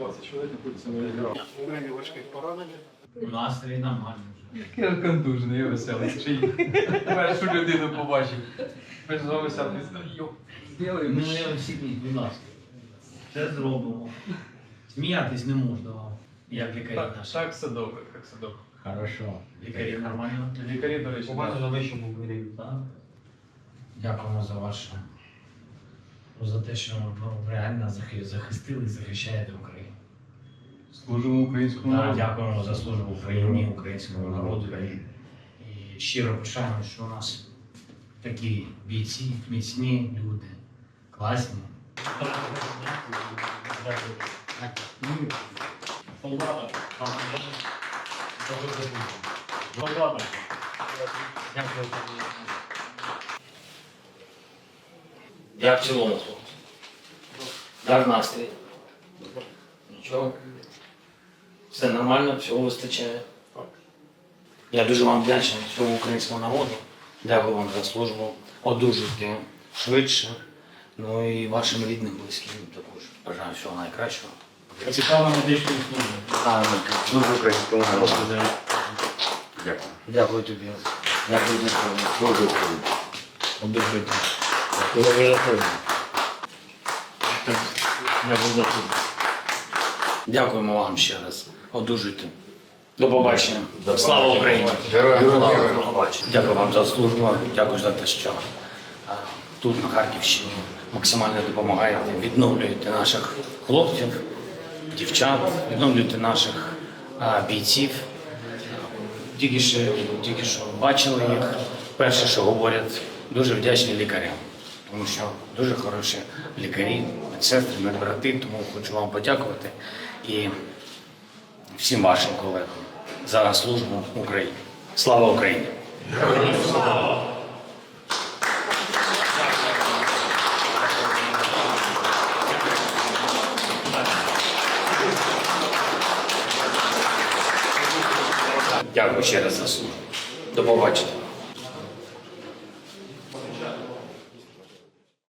20 чоловік знаходиться на лікарні. Умові важких поранень. Настрій нормальний вже. Я контужений, я веселий. Чи першу людину побачив. Без веселий. Йоп. Ми не всі, будь ласка. Це зробимо. Сміятись не можна вам, як лікарі Так, наші. так все добре, так все добре. Хорошо. Лікарі нормально. Лікарі, до речі, Побачили на вищому рівні. Так. Дякуємо за ваше. За те, що ну, реально захистили і захищаєте Україну. Служимо українському народу. дякуємо за службу Україні, українському народу. І, і щиро пишаємо, що у нас такі бійці, міцні люди, класні. Дякую. Як в цілому, хлопці? Як настрій? Нічого. Все нормально, всього вистачає. Я дуже вам вдячний всьому українському народу. Дякую вам за службу. Одужуйте швидше. Ну і вашим рідним, близьким також. Бажаю всього найкращого. Цікава медична служба. Служу українському народу. Дякую. Дякую тобі. Дякую тобі. Служу Україні. Одужуйте. Дякую за службу. За службу. Дякуємо вам ще раз. Одужуйте. До побачення. Слава Україні! Слава слава. Дякую вам за службу. Дякую за те, що тут, на Харківщині, максимально допомагаєте, відновлюєте наших хлопців, дівчат, відновлюєте наших бійців. Тільки що, тільки що бачили їх. Перше, що говорять, дуже вдячні лікарям, тому що дуже хороші лікарі, медсестри, медбрати, тому хочу вам подякувати і всім вашим колегам за службу Україні. Слава Україні! Дякую ще раз за службу. До побачення.